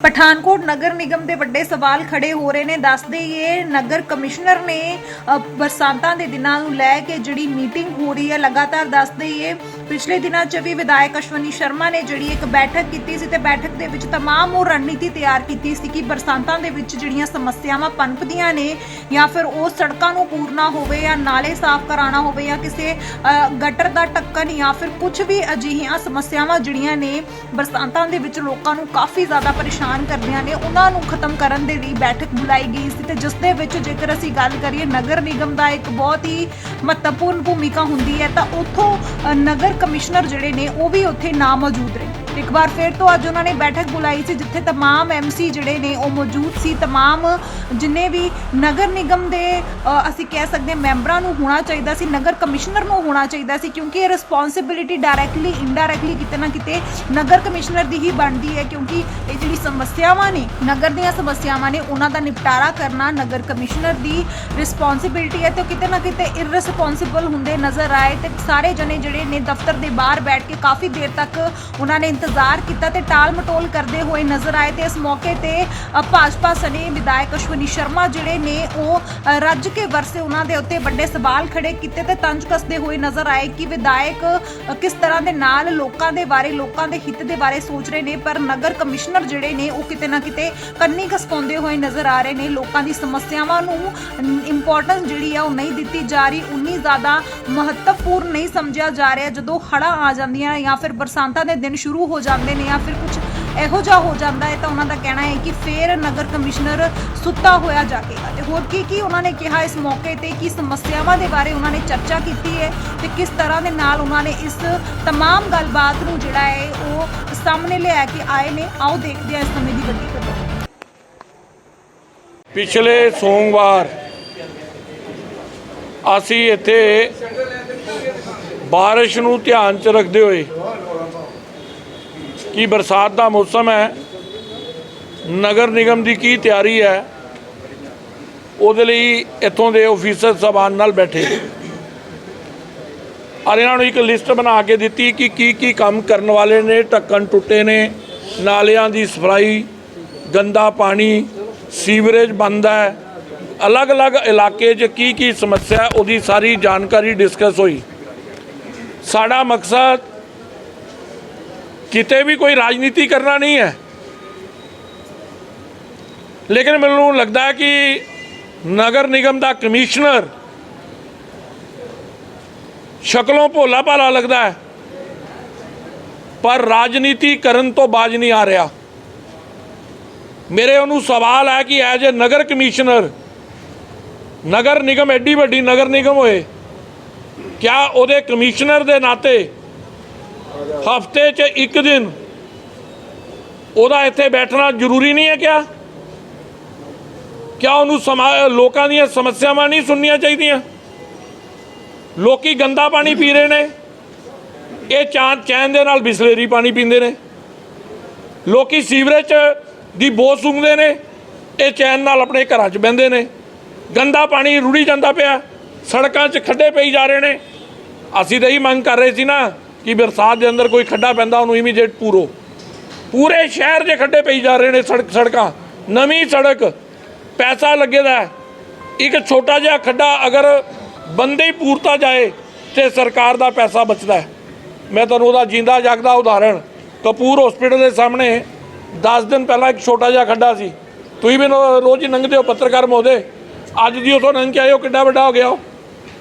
ਪਠਾਨਕੋਟ ਨਗਰ ਨਿਗਮ ਦੇ ਵੱਡੇ ਸਵਾਲ ਖੜੇ ਹੋ ਰਹੇ ਨੇ। ਦੱਸ ਇਹ ਨਗਰ ਕਮਿਸ਼ਨਰ ਨੇ ਅ, ਬਰਸਾਤਾਂ ਦੇ ਦਿਨਾਂ ਨੂੰ ਲੈ ਕੇ ਜਿਹੜੀ ਮੀਟਿੰਗ ਹੋ ਰਹੀ ਹੈ ਲਗਾਤਾਰ ਦੱਸ ਇਹ ਪਿਛਲੇ ਦਿਨਾਂ 'ਚ ਵੀ ਵਿਧਾਇਕ ਅਸ਼ਵਨੀ ਸ਼ਰਮਾ ਨੇ ਜਿਹੜੀ ਇੱਕ ਬੈਠਕ ਕੀਤੀ ਸੀ ਤੇ ਬੈਠਕ ਦੇ ਵਿੱਚ तमाम ਉਹ ਰਣਨੀਤੀ ਤਿਆਰ ਕੀਤੀ ਸੀ ਕਿ ਬਰਸਾਤਾਂ ਦੇ ਵਿੱਚ ਜਿਹੜੀਆਂ ਸਮੱਸਿਆਵਾਂ ਪਨਪਦੀਆਂ ਨੇ ਜਾਂ ਫਿਰ ਉਹ ਸੜਕਾਂ ਨੂੰ ਪੂਰਨਾ ਹੋਵੇ ਜਾਂ ਨਾਲੇ ਸਾਫ਼ ਕਰਾਉਣਾ ਹੋਵੇ ਜਾਂ ਕਿਸੇ ਅ, ਗਟਰ ਦਾ ਢੱਕਣ ਜਾਂ ਫਿਰ ਕੁਝ ਵੀ ਅਜਿਹੀਆਂ ਸਮੱਸਿਆਵਾਂ ਜਿਹੜੀਆਂ ਨੇ ਬਰਸਾਤਾਂ ਦੇ ਵਿੱਚ ਲੋਕਾਂ ਨੂੰ ਕਾਫੀ ਜ਼ਿਆਦਾ ਪਰੇਸ਼ਾਨ ਕਰਦੀਆਂ ਨੇ ਉਹਨਾਂ ਨੂੰ ਖਤਮ ਕਰਨ ਦੇ ਲਈ ਬੈਠਕ ਬੁਲਾਈ ਗਈ ਸੀ ਤੇ ਜਿਸ ਦੇ ਵਿੱਚ ਜੇਕਰ ਅਸੀਂ ਗੱਲ ਕਰੀਏ ਨਗਰ ਨਿਗਮ ਦਾ ਇੱਕ ਬਹੁਤ ਹੀ ਮਹੱਤਵਪੂਰਨ ਭੂਮਿਕਾ ਹੁੰਦੀ ਹੈ ਤਾਂ ਉੱਥੋਂ ਅ, ਨਗਰ ਕਮਿਸ਼ਨਰ ਜਿਹੜੇ ਨੇ ਉਹ ਵੀ ਉੱਥੇ ਨਾ ਮੌਜੂਦ ਰਹੇ। ਇੱਕ ਵਾਰ ਫਿਰ ਤੋਂ ਅੱਜ ਉਹਨਾਂ ਨੇ ਬੈਠਕ ਬੁਲਾਈ ਸੀ ਜਿੱਥੇ तमाम ਐਮਸੀ ਜਿਹੜੇ ਨੇ ਉਹ ਮੌਜੂਦ ਸੀ तमाम ਜਿੰਨੇ ਵੀ ਨਗਰ ਨਿਗਮ ਦੇ ਅ, ਅਸੀਂ ਕਹਿ ਸਕਦੇ ਹਾਂ ਮੈਂਬਰਾਂ ਨੂੰ ਹੋਣਾ ਚਾਹੀਦਾ ਸੀ ਨਗਰ ਕਮਿਸ਼ਨਰ ਨੂੰ ਹੋਣਾ ਚਾਹੀਦਾ ਸੀ ਕਿਉਂਕਿ ਇਹ ਰਿਸਪੌਂਸਿਬਿਲਿਟੀ ਡਾਇਰੈਕਟਲੀ ਇਨਡਾਇਰੈਕਟਲੀ ਕਿਤੇ ਨਾ ਕਿਤੇ ਨਗਰ ਕਮਿਸ਼ਨਰ ਦੀ ਹੀ ਬਣਦੀ ਹੈ ਕਿਉਂਕਿ ਇਹ ਜਿਹੜੀ ਸਮੱਸਿਆਵਾਂ ਨੇ ਨਗਰ ਦੀਆਂ ਸਮੱਸਿਆਵਾਂ ਨੇ ਉਹਨਾਂ ਦਾ ਨਿਪਟਾਰਾ ਕਰਨਾ ਨਗਰ ਕਮਿਸ਼ਨਰ ਦੀ ਰਿਸਪੌਂਸਿਬਿਲਿਟੀ ਹੈ ਤੇ ਉਹ ਕਿਤੇ ਨਾ ਕਿਤੇ ਇਰਰਿਸਪੌਂਸਿਬਲ ਹੁੰਦੇ ਨਜ਼ਰ ਆਏ ਤੇ ਸਾਰੇ ਜਣੇ ਜਿਹੜੇ ਨੇ ਦਫ਼ਤਰ ਦੇ ਬਾਹਰ ਬੈਠ ਕੇ ਕਾਫੀ ਦੇਰ ਤੱਕ ਉਹਨਾਂ ਨੇ ਇੰਤਜ਼ਾਰ ਕੀਤਾ ਤੇ ਟਾਲ ਮਟੋਲ ਕਰਦੇ ਹੋਏ ਨਜ਼ਰ ਆਏ ਤੇ ਇਸ ਮੌਕੇ ਤੇ ਭਾਜਪਾ ਸਨੇ ਵਿਧਾਇਕ ਅਸ਼ਵਨੀ ਸ਼ਰਮਾ ਜਿਹੜੇ ਨੇ ਉਹ ਰੱਜ ਕੇ ਵਰਸੇ ਉਹਨਾਂ ਦੇ ਉੱਤੇ ਵੱਡੇ ਸਵਾਲ ਖੜੇ ਕੀਤੇ ਤੇ ਤੰਜ ਕੱਸਦੇ ਹੋਏ ਨਜ਼ਰ ਆਏ ਕਿ ਵਿਧਾਇਕ ਕਿਸ ਤਰ੍ਹਾਂ ਦੇ ਨਾਲ ਲੋਕਾਂ ਦੇ ਬਾਰੇ, ਲੋਕਾਂ ਦੇ ਹਿੱਤ ਦੇ ਬਾਰੇ ਸੋਚ ਰਹੇ ਨੇ, ਪਰ ਨਗਰ ਕਮਿਸ਼ਨਰ ਜਿਹੜੇ ਨੇ ਉਹ ਕਿਤੇ ਨਾ ਕਿਤੇ ਕੰਨੀ ਖਸਕਾਉਂਦੇ ਹੋਏ ਨਜ਼ਰ ਆ ਰਹੇ ਨੇ। ਲੋਕਾਂ ਦੀ ਸਮੱਸਿਆਵਾਂ ਨੂੰ ਇੰਪੋਰਟੈਂਸ ਜਿਹੜੀ ਆ ਉਹ ਨਹੀਂ ਦਿੱਤੀ ਜਾ ਰਹੀ, ਉਨੀ ਜ਼ਿਆਦਾ ਮਹੱਤਵਪੂਰਨ ਨਹੀਂ ਸਮਝਿਆ ਜਾ ਰਿਹਾ। ਜਦੋਂ ਹੜ੍ਹਾਂ ਆ ਜਾਂਦੀਆਂ ਜਾਂ ਫਿਰ ਬਰਸਾਤਾਂ ਦੇ ਦਿਨ ਸ਼ੁਰੂ ਹੋ ਜਾਂਦੇ ਨੇ ਜਾਂ ਫਿਰ ਕੁਝ ਇਹੋ ਜਿਹਾ ਹੋ ਜਾਂਦਾ ਹੈ ਤਾਂ ਉਹਨਾਂ ਦਾ ਕਹਿਣਾ ਹੈ ਕਿ ਫੇਰ ਨਗਰ ਕਮਿਸ਼ਨਰ ਸੁੱਤਾ ਹੋਇਆ ਜਾਗੇਗਾ ਤੇ ਹੋਰ ਕੀ ਕੀ ਉਹਨਾਂ ਨੇ ਕਿਹਾ ਇਸ ਮੌਕੇ ਤੇ ਕੀ ਸਮੱਸਿਆਵਾਂ ਦੇ ਬਾਰੇ ਉਹਨਾਂ ਨੇ ਚਰਚਾ ਕੀਤੀ ਹੈ ਤੇ ਕਿਸ ਤਰ੍ਹਾਂ ਦੇ ਨਾਲ ਉਹਨਾਂ ਨੇ ਇਸ तमाम ਗੱਲਬਾਤ ਨੂੰ ਜਿਹੜਾ ਹੈ ਉਹ ਸਾਹਮਣੇ ਲਿਆ ਕੇ ਆਏ ਨੇ ਆਓ ਦੇਖਦੇ ਹਾਂ ਇਸ ਸਮੇਂ ਦੀ ਵੱਡੀ ਖਬਰ ਪਿਛਲੇ ਸੋਮਵਾਰ ਅਸੀਂ ਇੱਥੇ ਬਾਰਿਸ਼ ਨੂੰ ਧਿਆਨ 'ਚ ਰੱਖਦੇ ਹੋਏ ਕਿ ਬਰਸਾਤ ਦਾ ਮੌਸਮ ਹੈ, ਨਗਰ ਨਿਗਮ ਦੀ ਕੀ ਤਿਆਰੀ ਹੈ, ਉਹਦੇ ਲਈ ਇੱਥੋਂ ਦੇ ਅਫੀਸਰ ਸਭਾਨ ਨਾਲ ਬੈਠੇ। ਔਰ ਇਹਨਾਂ ਨੂੰ ਇੱਕ ਲਿਸਟ ਬਣਾ ਕੇ ਦਿੱਤੀ ਕਿ ਕੀ ਕੀ ਕੰਮ ਕਰਨ ਵਾਲੇ ਨੇ, ਢੱਕਣ ਟੁੱਟੇ ਨੇ, ਨਾਲਿਆਂ ਦੀ ਸਫ਼ਾਈ ਗੰਦਾ ਪਾਣੀ, ਸੀਵਰੇਜ ਬੰਦ ਹੈ, ਅਲੱਗ-ਅਲੱਗ ਇਲਾਕੇ 'ਚ ਕੀ ਕੀ ਸਮੱਸਿਆ, ਉਹਦੀ ਸਾਰੀ ਜਾਣਕਾਰੀ ਡਿਸਕਸ ਹੋਈ। ਸਾਡਾ ਮਕਸਦ ਕਿਤੇ ਵੀ ਕੋਈ ਰਾਜਨੀਤੀ ਕਰਨਾ ਨਹੀਂ ਹੈ। ਲੇਕਿਨ ਮੈਨੂੰ ਲੱਗਦਾ ਹੈ ਕਿ ਨਗਰ ਨਿਗਮ ਦਾ ਕਮਿਸ਼ਨਰ ਸ਼ਕਲੋਂ ਭੋਲਾ ਭਾਲਾ ਲੱਗਦਾ ਹੈ। ਪਰ ਰਾਜਨੀਤੀ ਕਰਨ ਤੋਂ ਬਾਜ ਨਹੀਂ ਆ ਰਿਹਾ। ਮੇਰੇ ਉਹਨੂੰ ਸਵਾਲ ਹੈ ਕਿ ਐਜ ਅ ਨਗਰ ਕਮਿਸ਼ਨਰ ਨਗਰ ਨਿਗਮ ਐਡੀ ਵੱਡੀ ਨਗਰ ਨਿਗਮ ਹੋਏ, ਕਿਆ ਉਹਦੇ ਕਮਿਸ਼ਨਰ ਦੇ ਨਾਤੇ ਹਫ਼ਤੇ 'ਚ ਇੱਕ ਦਿਨ। ਉਹਦਾ ਇੱਥੇ ਬੈਠਣਾ ਜ਼ਰੂਰੀ ਨਹੀਂ ਹੈ ਕਿਆ? ਕਿਆ ਉਹਨੂੰ ਸਮਾ- ਲੋਕਾਂ ਦੀਆਂ ਸਮੱਸਿਆਵਾਂ ਨਹੀਂ ਸੁਣਨੀਆਂ ਚਾਹੀਦੀਆਂ? ਲੋਕੀ ਗੰਦਾ ਪਾਣੀ ਪੀ ਰਹੇ ਨੇ। ਇਹ ਚਾਂਦ ਚੈਨ ਦੇ ਨਾਲ ਬਿਸਲੇਰੀ ਪਾਣੀ ਪੀਂਦੇ ਨੇ। ਲੋਕੀ ਸੀਵਰੇਜ ਦੀ ਬੋ ਸੁੰਘਦੇ ਨੇ। ਇਹ ਚੈਨ ਨਾਲ ਆਪਣੇ ਘਰਾਂ 'ਚ ਬਹਿੰਦੇ ਨੇ। ਗੰਦਾ ਪਾਣੀ ਰੁੜੀ ਜਾਂਦਾ ਪਿਆ। ਸੜਕਾਂ 'ਚ ਖੱਡੇ ਪਈ ਜਾ ਰਹੇ ਨੇ। ਅਸੀਂ ਤਾਂ ਹੀ ਮੰਗ ਕਰ ਰਹੇ ਸੀ ਨਾ। ਕਿ ਬਰਸਾਤ ਦੇ ਅੰਦਰ ਕੋਈ ਖੱਡਾ ਪੈਂਦਾ, ਉਹਨੂੰ ਇਮੀਡੀਏਟ ਪੂਰੋ। ਪੂਰੇ ਸ਼ਹਿਰ ਦੇ ਖੱਡੇ ਪਈ ਜਾ ਰਹੇ ਨੇ ਸੜਕ ਸੜਕਾਂ। ਨਵੀਂ ਸੜਕ, ਪੈਸਾ ਲੱਗੇਦਾ ਹੈ। ਇੱਕ ਛੋਟਾ ਜਿਹਾ ਖੱਡਾ ਅਗਰ ਬੰਦੇ ਹੀ ਪੂਰਤਾ ਜਾਏ, ਤੇ ਸਰਕਾਰ ਦਾ ਪੈਸਾ ਬਚਦਾ ਮੈਂ ਤੁਹਾਨੂੰ ਉਹਦਾ ਜਿੰਦਾ ਜਾਗਦਾ ਉਦਾਹਰਣ, ਕਪੂਰ ਹਸਪੀਟਲ ਦੇ ਸਾਹਮਣੇ 10 ਦਿਨ ਪਹਿਲਾਂ ਇੱਕ ਛੋਟਾ ਜਿਹਾ ਖੱਡਾ ਸੀ। ਤੁਸੀਂ ਵੀ ਰੋਜ਼ ਹੀ ਲੰਘਦੇ ਹੋ ਪੱਤਰਕਾਰ ਮਹੋਦੇ ਅੱਜ ਦੀ ਉਥੋਂ ਲੰਘ ਕੇ ਆਏ ਹੋ, ਕਿੱਡਾ ਵੱਡਾ ਹੋ ਗਿਆ ਉਹ।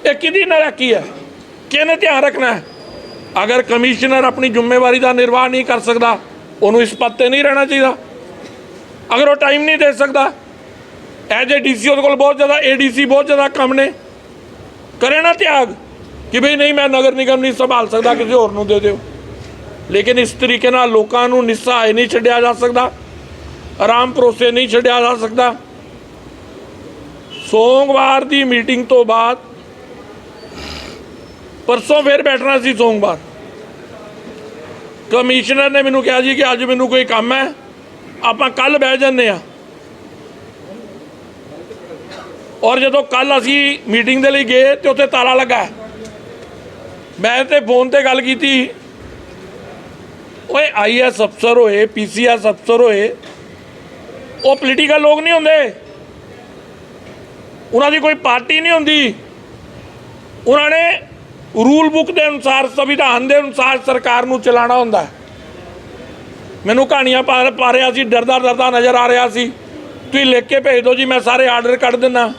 ਇਹ ਕਿਹਦੀ ਨਰਾਕੀ ਹੈ? ਕਿਹਨੇ ਧਿਆਨ ਰੱਖਣਾ ਹੈ? ਅਗਰ ਕਮਿਸ਼ਨਰ ਆਪਣੀ ਜ਼ਿੰਮੇਵਾਰੀ ਦਾ ਨਿਰਵਾਹ ਨਹੀਂ ਕਰ ਸਕਦਾ, ਉਹਨੂੰ ਇਸ ਪਦ ਤੇ ਨਹੀਂ ਰਹਿਣਾ ਚਾਹੀਦਾ। ਅਗਰ ਉਹ ਟਾਈਮ ਨਹੀਂ ਦੇ ਸਕਦਾ ਐਜ ਏ ਡੀਸੀ ਉਹਦੇ ਕੋਲ ਬਹੁਤ ਜ਼ਿਆਦਾ ਏਡੀਸੀ ਬਹੁਤ ਜ਼ਿਆਦਾ ਕੰਮ ਨੇ, ਕਰੇ ਨਾ ਤਿਆਗ ਕਿ ਭਈ ਨਹੀਂ, ਮੈਂ ਨਗਰ ਨਿਗਮ ਨਹੀਂ ਸੰਭਾਲ ਸਕਦਾ, ਕਿਸੇ ਹੋਰ ਨੂੰ ਦੇ ਦਿਓ। ਲੇਕਿਨ ਇਸ ਤਰੀਕੇ ਨਾਲ ਲੋਕਾਂ ਨੂੰ ਨਿਸਹਾਏ ਨਹੀਂ ਛੱਡਿਆ ਜਾ ਸਕਦਾ, ਆਰਾਮ ਭਰੋਸੇ ਨਹੀਂ ਛੱਡਿਆ ਜਾ ਸਕਦਾ। ਸੋਮਵਾਰ ਦੀ ਮੀਟਿੰਗ ਤੋਂ ਬਾਅਦ ਪਰਸੋਂ ਫੇਰ ਬੈਠਣਾ ਸੀ ਸੋਮਵਾਰ। ਕਮਿਸ਼ਨਰ ਨੇ ਮੈਨੂੰ ਕਿਹਾ ਜੀ ਕਿ ਅੱਜ ਮੈਨੂੰ ਕੋਈ ਕੰਮ ਹੈ, ਆਪਾਂ ਕੱਲ ਬਹਿ ਜੰਨੇ ਆ ਔਰ ਜਦੋਂ ਕੱਲ ਅਸੀਂ ਮੀਟਿੰਗ ਦੇ ਲਈ ਗਏ ਤੇ ਉੱਥੇ ਤਾਲਾ ਲੱਗਾ ਮੈਂ ਤੇ ਫੋਨ ਤੇ ਗੱਲ ਕੀਤੀ। ਓਏ ਆਈਐਸ ਅਫਸਰ ਹੋਏ ਪੀਸੀਐਸ ਅਫਸਰ ਹੋਏ, ਉਹ ਪੋਲੀਟੀਕਲ ਲੋਕ ਨਹੀਂ ਹੁੰਦੇ। ਉਹਨਾਂ ਦੀ ਕੋਈ ਪਾਰਟੀ ਨਹੀਂ ਹੁੰਦੀ। ਉਹਨਾਂ ਨੇ ਰੂਲ ਬੁੱਕ ਦੇ ਅਨੁਸਾਰ, ਸੰਵਿਧਾਨ ਦੇ ਅਨੁਸਾਰ ਸਰਕਾਰ ਨੂੰ ਚਲਾਉਣਾ ਹੁੰਦਾ ਹੈ। ਮੈਨੂੰ ਕਹਾਣੀਆਂ ਪਾ ਪਾ ਰਿਹਾ ਸੀ, ਡਰਦਾ ਡਰਦਾ ਨਜ਼ਰ ਆ ਰਿਹਾ ਸੀ। ਤੁਸੀਂ ਲਿਖ ਕੇ ਭੇਜ ਦਿਓ ਜੀ, ਮੈਂ ਸਾਰੇ ਆਰਡਰ ਕੱਢ ਦਿੰਨਾ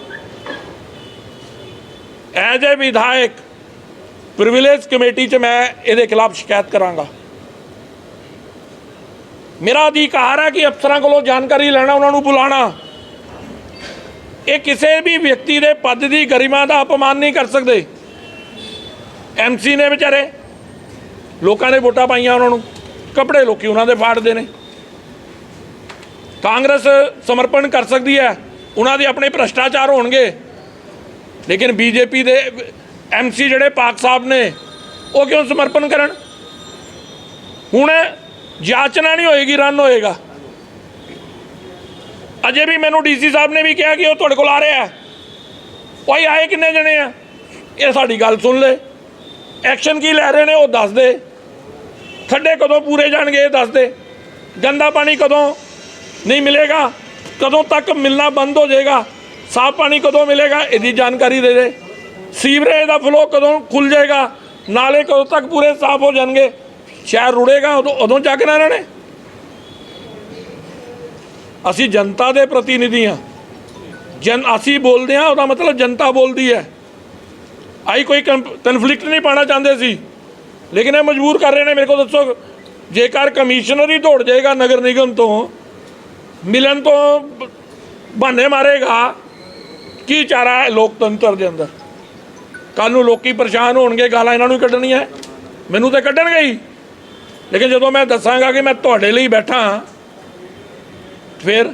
ਐਜ ਏ ਵਿਧਾਇਕ ਪ੍ਰਿਵਿਲੇਜ ਕਮੇਟੀ 'ਚ ਮੈਂ ਇਹਦੇ ਖਿਲਾਫ ਸ਼ਿਕਾਇਤ ਕਰਾਂਗਾ। ਮੇਰਾ ਅਧਿਕਾਰ ਹੈ ਕਿ ਅਫਸਰਾਂ ਕੋਲੋਂ ਜਾਣਕਾਰੀ ਲੈਣਾ, ਉਹਨਾਂ ਨੂੰ ਬੁਲਾਣਾ। ਇਹ ਕਿਸੇ ਵੀ ਵਿਅਕਤੀ ਦੇ ਪਦ ਦੀ ਗਰਿਮਾ ਦਾ ਅਪਮਾਨ ਨਹੀਂ ਕਰ ਸਕਦੇ। ਐਮਸੀ ਨੇ ਵਿਚਾਰੇ। ਲੋਕਾਂ ਨੇ ਵੋਟਾਂ ਪਾਈਆਂ ਉਹਨਾਂ ਨੂੰ। ਕੱਪੜੇ ਲੋਕੀ ਉਹਨਾਂ ਦੇ ਫਾੜਦੇ ਨੇ। ਕਾਂਗਰਸ ਸਮਰਪਣ ਕਰ ਸਕਦੀ ਹੈ। ਉਹਨਾਂ ਦੇ ਆਪਣੇ ਭ੍ਰਸ਼ਟਾਚਾਰ ਹੋਣਗੇ। ਲੇਕਿਨ ਬੀਜੇਪੀ ਦੇ ਐਮਸੀ ਜਿਹੜੇ ਪਾਕ ਸਾਹਿਬ ਨੇ, ਉਹ ਕਿਉਂ ਸਮਰਪਣ ਕਰਨ? ਹੁਣ ਯਾਚਨਾ ਨਹੀਂ ਹੋਏਗੀ ਰਨ ਹੋਏਗਾ। ਅਜੇ ਵੀ ਮੈਨੂੰ ਡੀਸੀ ਸਾਹਿਬ ਨੇ ਵੀ ਕਿਹਾ ਕਿ ਉਹ ਤੁਹਾਡੇ ਕੋਲ ਆ ਰਿਹਾ ਹੈ। ਉਹ ਆਏ ਕਿੰਨੇ ਜਣੇ ਆ? ਇਹ ਸਾਡੀ ਗੱਲ ਸੁਣ ਲੈ। ਐਕਸ਼ਨ ਕੀ ਲੈ ਰਹੇ ਨੇ ਉਹ ਦੱਸ ਦੇ। ਖੱਡੇ ਕਦੋਂ ਪੂਰੇ ਜਾਣਗੇ ਇਹ ਦੱਸ ਦੇ। ਗੰਦਾ ਪਾਣੀ ਕਦੋਂ ਨਹੀਂ ਮਿਲੇਗਾ, ਕਦੋਂ ਤੱਕ ਮਿਲਣਾ ਬੰਦ ਹੋ ਜਾਏਗਾ। ਸਾਫ਼ ਪਾਣੀ ਕਦੋਂ ਮਿਲੇਗਾ, ਇਹਦੀ ਜਾਣਕਾਰੀ ਦੇ ਦੇ। ਸੀਵਰੇਜ ਦਾ ਫਲੋ ਕਦੋਂ ਖੁੱਲ ਜਾਏਗਾ, ਨਾਲੇ ਕਦੋਂ ਤੱਕ ਪੂਰੇ ਸਾਫ਼ ਹੋ ਜਾਣਗੇ। ਸ਼ਹਿਰ ਰੁੜੇਗਾ, ਉਦੋਂ ਉਦੋਂ ਚੱਕ ਨਾ ਇਹਨਾਂ ਨੇ। ਅਸੀਂ ਜਨਤਾ ਦੇ ਪ੍ਰਤੀਨਿਧੀ ਹਾਂ। ਜਨ ਅਸੀਂ ਬੋਲਦੇ ਹਾਂ, ਉਹਦਾ ਮਤਲਬ ਜਨਤਾ ਬੋਲਦੀ ਹੈ। ਆਈ ਕੋਈ ਕਨਫਲਿਕਟ ਨਹੀਂ ਪਾਣਾ ਚਾਹੁੰਦੇ ਸੀ। ਲੇਕਿਨ ਇਹ ਮਜਬੂਰ ਕਰ ਰਹੇ ਨੇ, ਮੇਰੇ ਕੋਲ ਦੱਸੋ, ਜੇਕਰ ਕਮਿਸ਼ਨਰ ਹੀ ਦੌੜ ਜਾਏਗਾ ਨਗਰ ਨਿਗਮ ਤੋਂ, ਮਿਲਣ ਤੋਂ ਬਹਾਨੇ ਮਾਰੇਗਾ, ਕੀ ਚਾਰਾ ਹੈ ਲੋਕਤੰਤਰ ਦੇ ਅੰਦਰ? ਕੱਲ ਨੂੰ ਲੋਕੀ ਪਰੇਸ਼ਾਨ ਹੋਣਗੇ, ਗਾਲਾਂ ਇਹਨਾਂ ਨੂੰ ਹੀ ਕੱਢਣੀਆਂ। ਮੈਨੂੰ ਤਾਂ ਕੱਢਣਗੇ ਹੀ। ਲੇਕਿਨ ਜਦੋਂ ਮੈਂ ਦੱਸਾਂਗਾ ਕਿ ਮੈਂ ਤੁਹਾਡੇ ਲਈ ਬੈਠਾ ਫਿਰ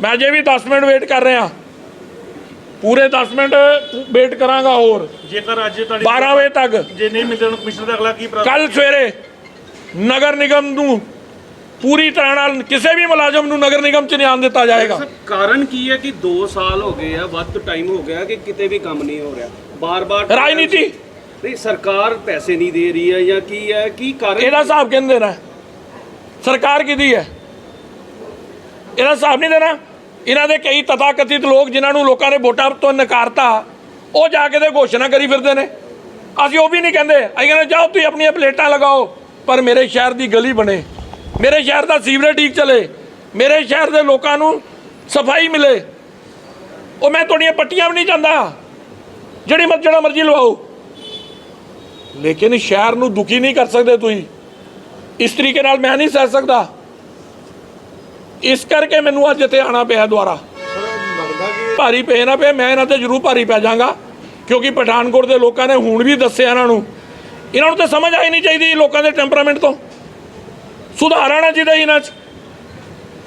ਮੈਂ ਅਜੇ ਵੀ 10 ਮਿੰਟ ਵੇਟ ਕਰ ਰਿਹਾ। ਪੂਰੇ 10 ਮਿੰਟ ਵੇਟ ਕਰਾਂਗਾ ਹੋਰ। ਜੇਕਰ ਅੱਜ ਤੁਹਾਡੀ 12 ਵਜੇ ਤੱਕ। ਜੇ ਨਹੀਂ ਮਿਲਦੇ ਨੂੰ ਕਮਿਸ਼ਨਰ ਦਾ ਅਗਲਾ ਕੀ ਕੱਲ ਸਵੇਰੇ ਨਗਰ ਨਿਗਮ ਨੂੰ ਪੂਰੀ ਤਰ੍ਹਾਂ ਨਾਲ ਕਿਸੇ ਵੀ ਮੁਲਾਜ਼ਮ ਨੂੰ ਨਗਰ ਨਿਗਮ ਚ ਨਹੀਂ ਆਉਣ ਦਿੱਤਾ ਜਾਏਗਾ। ਸਰ ਕਾਰਨ ਕੀ ਹੈ ਕਿ 2 ਸਾਲ ਹੋ ਗਏ ਆ ਵੱਧ ਟਾਈਮ ਹੋ ਗਿਆ ਕਿ ਕਿਤੇ ਵੀ ਕੰਮ ਨਹੀਂ ਹੋ ਰਿਹਾ? ਬਾਰ-ਬਾਰ ਰਾਜਨੀਤੀ। ਨਹੀਂ ਸਰਕਾਰ ਪੈਸੇ ਨਹੀਂ ਦੇ ਰਹੀ ਹੈ ਜਾਂ ਕੀ ਹੈ? ਕੀ ਕਾਰਨ ਇਹਦਾ ਹਿਸਾਬ ਕਹਿੰਦੇ ਦੇਣਾ ਸਰਕਾਰ ਕਿਹਦੀ ਹੈ? ਇਹਦਾ ਹਿਸਾਬ ਨਹੀਂ ਦੇਣਾ? ਇਹਨਾਂ ਦੇ ਕਈ ਤਥਾਕਥਿਤ ਲੋਕ ਜਿਨ੍ਹਾਂ ਨੂੰ ਲੋਕਾਂ ਨੇ ਵੋਟਾਂ ਤੋਂ ਨਕਾਰਤਾ, ਉਹ ਜਾ ਕੇ ਤੇ ਘੋਸ਼ਣਾ ਕਰੀ ਫਿਰਦੇ ਨੇ। ਅਸੀਂ ਉਹ ਵੀ ਨਹੀਂ ਕਹਿੰਦੇ। ਅਸੀਂ ਕਹਿੰਦੇ, ਜਾਓ ਤੁਸੀਂ ਆਪਣੀਆਂ ਪਲੇਟਾਂ ਲਗਾਓ, ਪਰ ਮੇਰੇ ਸ਼ਹਿਰ ਦੀ ਗਲੀ ਬਣੇ। ਮੇਰੇ ਸ਼ਹਿਰ ਦਾ ਸੀਵਰੇਜ ਠੀਕ ਚਲੇ। ਮੇਰੇ ਸ਼ਹਿਰ ਦੇ ਲੋਕਾਂ ਨੂੰ ਸਫ਼ਾਈ ਮਿਲੇ। ਉਹ ਮੈਂ ਤੁਹਾਡੀਆਂ ਪੱਟੀਆਂ ਵੀ ਨਹੀਂ ਚਾਹੁੰਦਾ ਜਿਹੜੀ ਮਰ ਜਿਹੜਾ ਮਰਜ਼ੀ ਲਵਾਓ। ਲੇਕਿਨ ਸ਼ਹਿਰ ਨੂੰ ਦੁਖੀ ਨਹੀਂ ਕਰ ਸਕਦੇ ਤੁਸੀਂ। ਇਸ ਤਰੀਕੇ ਨਾਲ ਮੈਂ ਨਹੀਂ ਸਹਿ ਸਕਦਾ। ਇਸ ਕਰਕੇ ਮੈਨੂੰ ਅੱਜ ਇੱਥੇ ਆਣਾ ਪਿਆ ਦੁਆਰਾ ਭਾਰੀ ਪਏ ਨਾ ਪਏ, ਮੈਂ ਇਹਨਾਂ ਤੇ ਜ਼ਰੂਰ ਭਾਰੀ ਪੈ ਜਾਵਾਂਗਾ, ਕਿਉਂਕਿ ਪਠਾਨਕੋਟ ਦੇ ਲੋਕਾਂ ਨੇ ਹੁਣ ਵੀ ਦੱਸਿਆ ਇਹਨਾਂ ਨੂੰ। ਇਹਨਾਂ ਨੂੰ ਤਾਂ ਸਮਝ ਆਈ ਨਹੀਂ ਚਾਹੀਦੀ ਲੋਕਾਂ ਦੇ ਟੈਂਪਰਾਮੈਂਟ ਤੋਂ। ਸੁਧਾਰ ਆਉਣਾ ਚਾਹੀਦਾ ਇਹਨਾਂ 'ਚ।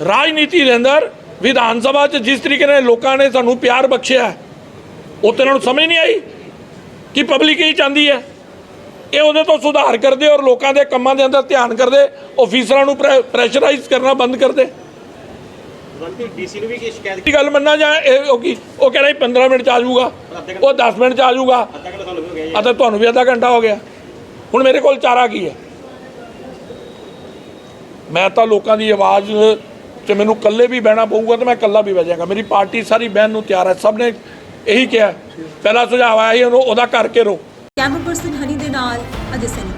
ਰਾਜਨੀਤੀ ਦੇ ਅੰਦਰ ਵਿਧਾਨ ਸਭਾ 'ਚ ਜਿਸ ਤਰੀਕੇ ਨਾਲ ਲੋਕਾਂ ਨੇ ਸਾਨੂੰ ਪਿਆਰ ਬਖਸ਼ਿਆ, ਉਹ ਤੇ ਇਹਨਾਂ ਨੂੰ ਸਮਝ ਨਹੀਂ ਆਈ ਕਿ ਪਬਲਿਕ ਕੀ ਚਾਹੁੰਦੀ ਹੈ। ਇਹ ਉਹਦੇ ਤੋਂ ਸੁਧਾਰ ਕਰਦੇ ਔਰ ਲੋਕਾਂ ਦੇ ਕੰਮਾਂ ਦੇ ਅੰਦਰ ਧਿਆਨ ਕਰਦੇ ਆਫੀਸਰਾਂ ਨੂੰ ਪ੍ਰੈਸ਼ਰਾਈਜ਼ ਕਰਨਾ ਬੰਦ ਕਰਦੇ। ਡੀਸੀ ਨੂੰ ਵੀ ਕੀ ਸ਼ਿਕਾਇਤ ਇਹ ਗੱਲ ਮੰਨਾ ਜਾਂ ਇਹ ਉਹ ਕੀ ਉਹ ਕਹਿੰਦਾ 15 ਮਿੰਟ ਚ ਆ ਜਾਊਗਾ? ਉਹ 10 ਮਿੰਟ ਚ ਆ ਜਾਊਗਾ। ਅੱਧਾ ਘੰਟਾ ਤੁਹਾਨੂੰ ਹੋ ਗਿਆ ਅਤੇ ਤੁਹਾਨੂੰ ਵੀ ਅੱਧਾ ਘੰਟਾ ਹੋ ਗਿਆ। ਹੁਣ ਮੇਰੇ ਕੋਲ ਚਾਰਾ ਕੀ ਹੈ? ਮੈਂ ਤਾਂ ਲੋਕਾਂ ਦੀ ਆਵਾਜ਼ ਤੇ ਮੈਨੂੰ ਇਕੱਲੇ ਵੀ ਬਹਿਣਾ ਪਊਗਾ ਤੇ ਮੈਂ ਇਕੱਲਾ ਵੀ ਬਹਿ ਜਾਵਾਂਗਾ ਮੇਰੀ ਪਾਰਟੀ ਸਾਰੀ ਬਹਿਣ ਨੂੰ ਤਿਆਰ ਹੈ। ਸਭ ਨੇ ਇਹੀ ਕਿਹਾ ਪਹਿਲਾ ਸੁਝਾਅ ਆਇਆ ਸੀ ਉਹਨੂੰ ਉਹਦਾ ਕਰਕੇ ਰੋ। ਕੈਮਰਾ ਪਰਸਨ ਹਨੀ ਦੇ ਨਾਲ ਅਜੇ ਸੈਨੀ